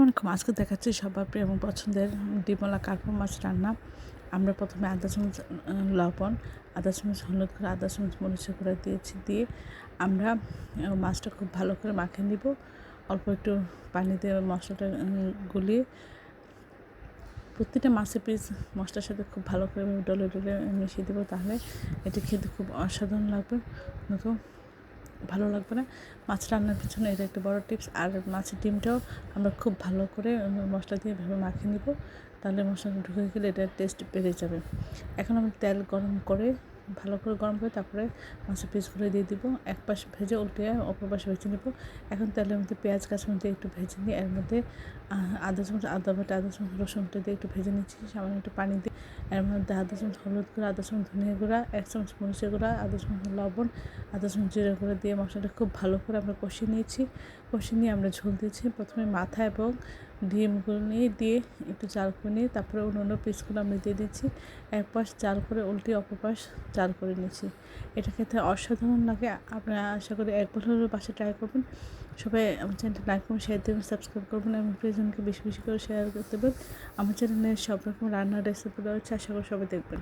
আসসালামু আলাইকুম আজকে দেখাচ্ছি সবার প্রিয় এবং পছন্দের ডিমলা কার্পো মাছ রান্না। আমরা প্রথমে আদা চামচ লবণ, আদা চামচ হলুদ করে আদা চামচ মরিচা করে দিয়েছি, দিয়ে আমরা মাছটা খুব ভালো করে মাখিয়ে নিব। অল্প একটু পানি দিয়ে মশলাটা গুলিয়ে প্রতিটা মাছের পিস মশলার সাথে খুব ভালো করে ডলে ডলে মিশিয়ে দেবো, তাহলে এটি খেতে খুব অসাধারণ লাগবে। নতুন ভালো লাগবে না। মাছ রান্নার পিছনে এটা একটা বড় টিপস আর মাছের ডিমটাও আমরা খুব ভালো করে মশলা দিয়ে ভাবে মাখিয়ে নিব। তাহলে মশলা ঢুকে গেলে এটার টেস্ট বেড়ে যাবে। এখন আমি তেল গরম করে ভালো করে গরম করে তারপরে মাছের পিসগুলো দিয়ে দিব। এক পাশ ভেজে উল্টে অপর পাশে ভেজে নেব। এখন তেলের মধ্যে পেঁয়াজ কাঁচামরিচ একটু ভেজে নিই। এর মধ্যে আদা চামচ, আদা বাটা, আদা চামচ রসুনটা দিয়ে একটু ভেজে নিচ্ছি। সামান্য একটু পানি দিয়ে। এর মধ্যে আদা চামচ হলুদ গুঁড়া, আদা চামচ ধনিয়া গুঁড়া, এক চামচ মরিচের গুঁড়া, আদা চামচ লবণ, আদা চামচ জিরা গুঁড়া দিয়ে মশলাটা খুব ভালো করে আমরা কষিয়ে নিয়েছি। কষিয়ে নিয়ে আমরা ঝোল দিয়েছি। প্রথমে মাথা এবং ডিমগুলো নিয়ে দিয়ে একটু জাল করে নিয়ে তারপরে অন্য অন্য পিসগুলো আমরা দিয়ে দিচ্ছি। এক পাশ চাল করে উল্টে অপর পাশ জাল করে নিয়েছি। এটা খেতে অসাধারণ লাগে। আপনারা আশা করি একবার হলেও বাসা ট্রাই করবেন। সবাই আমার চ্যানেলটা লাইক করবেন শেয়ার দেবেন সাবস্ক্রাইব করবেন এবং প্রিয়জনকে বেশি বেশি করে শেয়ার করতে দেবেন। আমার চ্যানেলে সব রকম রান্নার রেসিপি রয়েছে আশা করি সবাই দেখবেন।